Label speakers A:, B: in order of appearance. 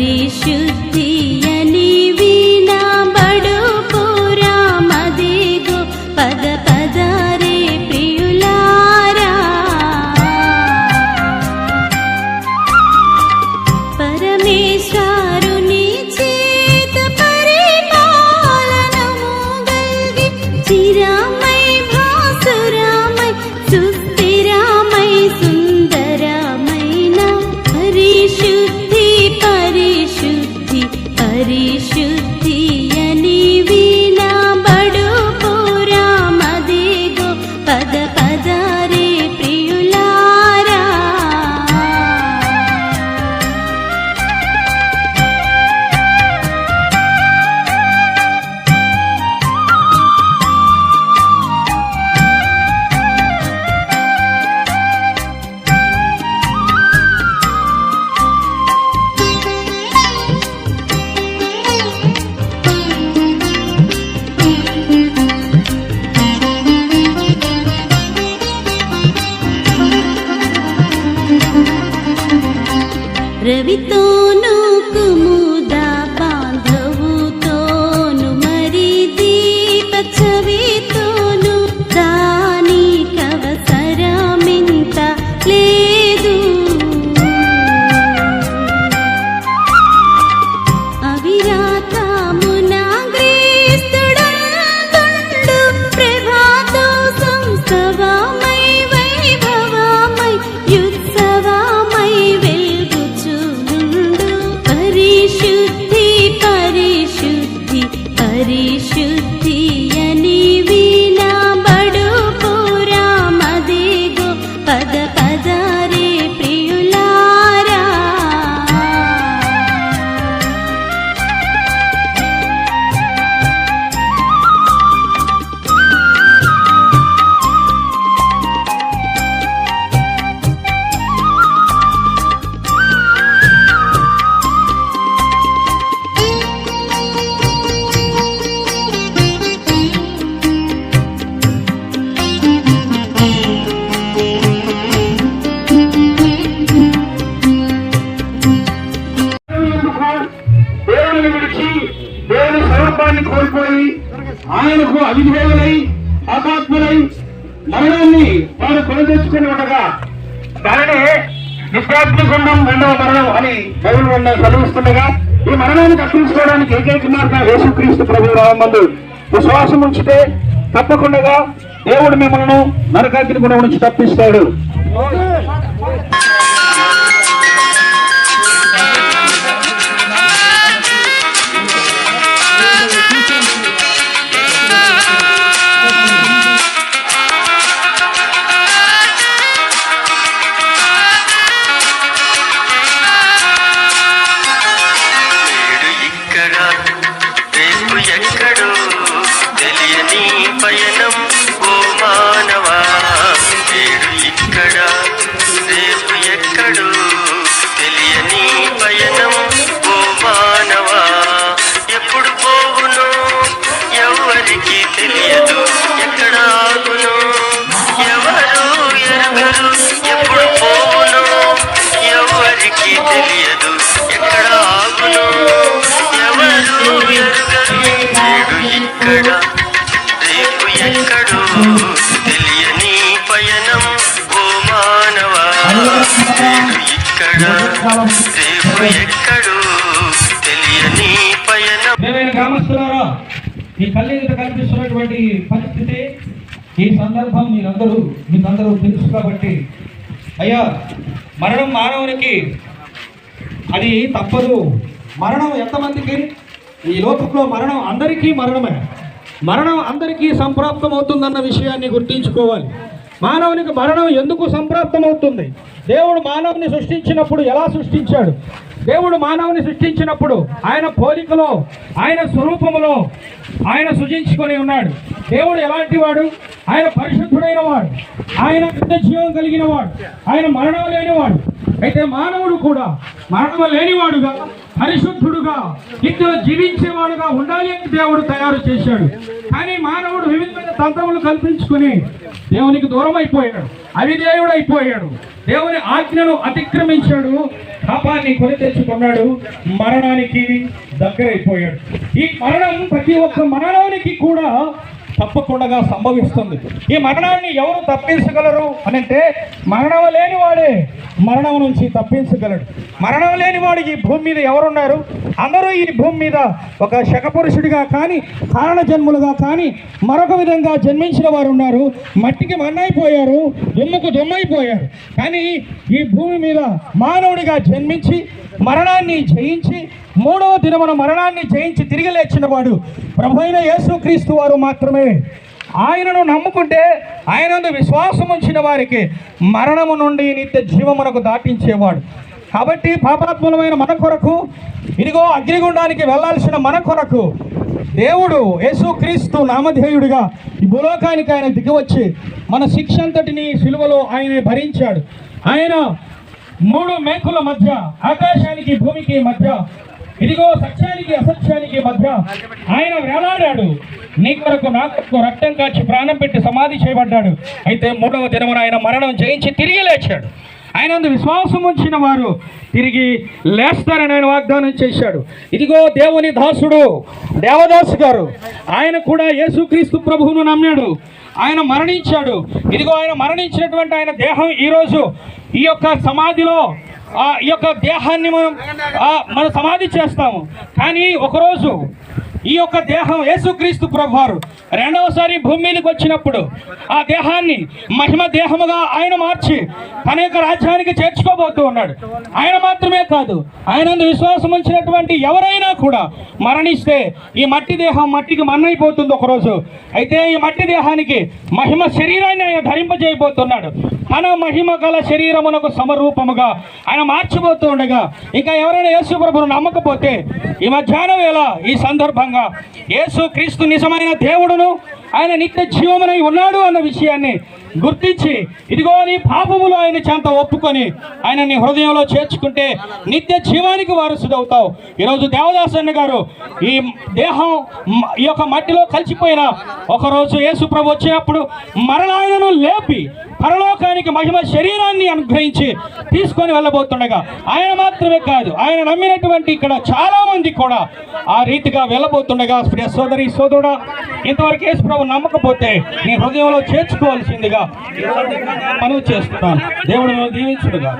A: परिशुद्धियनि वीणा बडो पुरा मदेगो
B: पद पदारे प्रियुलारा परमेश्वर പരിശുദ്ധി भी तो शुद्धि అపాత్ములై మరణాన్ని వారు కొని తెచ్చుకుని ఉండగా దానినే నిత్యాగ్ని గుండం రెండవ మరణం అని బైబిల్ ఉన్న చదివిస్తుండగా ఈ మరణాన్ని తప్పించుకోవడానికి ఏకైక మార్గం యేసుక్రీస్తు ప్రభు రామందు విశ్వాసం ఉంచితే తప్పకుండా దేవుడు మిమ్మల్ని నరకాగ్ని కూడా నుంచి తప్పిస్తాడు.
C: నేడు ఇక్కడ రేపు ఎక్కడో? తెలియని పయనం.
D: ఈ కళ్ళు కనిపిస్తున్నటువంటి పరిస్థితి ఈ సందర్భం మీరందరూ మీకందరూ తెలుసు కాబట్టి అయ్యా మరణం మానవునికి అది తప్పదు. మరణం ఎంతమందికి? ఈ లోకంలో మరణం అందరికీ మరణమే. మరణం అందరికీ సంప్రాప్తం అవుతుందన్న విషయాన్ని గుర్తించుకోవాలి. మానవునికి మరణం ఎందుకు సంప్రాప్తమవుతుంది? దేవుడు మానవుని సృష్టించినప్పుడు ఎలా సృష్టించాడు? దేవుడు మానవుని సృష్టించినప్పుడు ఆయన పోలికలో ఆయన స్వరూపములో ఆయన సృజించుకొని ఉన్నాడు. దేవుడు ఎలాంటి వాడు? ఆయన పరిశుద్ధుడైన వాడు. ఆయన పెద్ద జీవం కలిగిన వాడు. ఆయన మరణం లేనివాడు. అయితే మానవుడు కూడా మరణం లేనివాడుగా పరిశుద్ధుడుగా ఇందులో జీవించేవాడుగా ఉండాలి అని దేవుడు తయారు చేశాడు. కానీ మానవుడు వివిధమైన తంత్రములు కల్పించుకుని దేవునికి దూరం అయిపోయాడు అవిధేయుడు అయిపోయాడు దేవుని ఆజ్ఞను అతిక్రమించాడు పాపాన్ని కొని తెచ్చుకున్నాడు మరణానికి దగ్గరైపోయాడు. ఈ మరణం ప్రతి ఒక్క మరణానికి కూడా తప్పకుండా సంభవిస్తుంది. ఈ మరణాన్ని ఎవరు తప్పించగలరు అని అంటే మరణం లేనివాడే మరణం నుంచి తప్పించగలడు. మరణం లేనివాడు ఈ భూమి మీద ఎవరున్నారు? అందరూ ఈ భూమి మీద ఒక శకపురుషుడిగా కానీ కారణ జన్ములుగా కానీ మరొక విధంగా జన్మించిన వారు ఉన్నారు మట్టికి మన్నైపోయారు దుమ్ముకు దుమ్మైపోయారు. కానీ ఈ భూమి మీద మానవుడిగా జన్మించి మరణాన్ని జయించి మూడవ దినమున మరణాన్ని జయించి తిరిగి లేచిన వాడు ప్రభు అయిన యేసుక్రీస్తు వారు మాత్రమే. ఆయనను నమ్ముకుంటే ఆయన విశ్వాసం ఉంచిన వారికి మరణము నుండి నిత్య జీవమునకు దాటించేవాడు. కాబట్టి పాపాత్మలమైన మన కొరకు ఇదిగో అగ్నిగుండానికి వెళ్ళాల్సిన మన కొరకు దేవుడు యేసుక్రీస్తు నామధేయుడిగా ఈ భూలోకానికి ఆయన దిగివచ్చి మన శిక్ష అంతటిని సిలువలో ఆయన భరించాడు. ఆయన మూడు మేకుల మధ్య ఆకాశానికి భూమికి మధ్య ఇదిగో సత్యానికి అసత్యానికి మధ్య ఆయన వేలాడాడు. నీ కొరకు నా కొరకు రక్తం కాచి ప్రాణం పెట్టి సమాధి చేయబడ్డాడు. అయితే మూడవ దినమున ఆయన మరణం జయించి తిరిగి లేచాడు. ఆయన అందు విశ్వాసం ఉంచిన వారు తిరిగి లేస్తారని ఆయన వాగ్దానం చేశాడు. ఇదిగో దేవుని దాసుడు దేవదాసు గారు ఆయన కూడా యేసుక్రీస్తు ప్రభువును నమ్మాడు. ఆయన మరణించాడు. ఇదిగో ఆయన మరణించినటువంటి ఆయన దేహం ఈరోజు ఈ యొక్క సమాధిలో ఈ యొక్క దేహాన్ని మనం మనం సమాధి చేస్తాము. కానీ ఒకరోజు ఈ యొక్క దేహం యేసుక్రీస్తు ప్రభువారు రెండవసారి భూమి మీదకి వచ్చినప్పుడు ఆ దేహాన్ని మహిమ దేహముగా ఆయన మార్చి తన యొక్క రాజ్యానికి చేర్చుకోబోతూ ఉన్నాడు. ఆయన మాత్రమే కాదు ఆయన విశ్వాసం ఉంచినటువంటి ఎవరైనా కూడా మరణిస్తే ఈ మట్టి దేహం మట్టికి మన్నైపోతుంది ఒకరోజు. అయితే ఈ మట్టి దేహానికి మహిమ శరీరాన్ని ఆయన ధరింపజేయబోతున్నాడు. తన మహిమ గల శరీరమునకు సమరూపముగా ఆయన మార్చిపోతూ ఉండగా ఇంకా ఎవరైనా యేసు ప్రభును నమ్మకపోతే ఈ మధ్యాహ్నం వేళ ఈ సందర్భంగా యేసు క్రీస్తు నిజమైన దేవుడును ఆయన నిత్య జీవమునై ఉన్నాడు అన్న విషయాన్ని గుర్తించి ఇదిగో నీ పాపములు ఆయన చెంత ఒప్పుకొని ఆయన నీ హృదయంలో చేర్చుకుంటే నిత్య జీవానికి వారసుదవుతావు ఈరోజు దేవదాసన్న గారు ఈ దేహం ఈ యొక్క మట్టిలో కలిసిపోయిన ఒకరోజు యేసు ప్రభు వచ్చినప్పుడు మరణాయనను లేపి పరలోకానికి మహిమ శరీరాన్ని అనుగ్రహించి తీసుకొని వెళ్ళబోతుండగా ఆయన మాత్రమే కాదు ఆయన నమ్మినటువంటి ఇక్కడ చాలా మంది కూడా ఆ రీతిగా వెళ్ళబోతుండగా ప్రియ సోదరి సోదరుడా ఇంతవరకు యేసు ప్రభు నమ్మకపోతే నీ హృదయంలో చేర్చుకోవాల్సిందిగా మనవి చేస్తున్నాను. దేవుడు దీవించుడుగా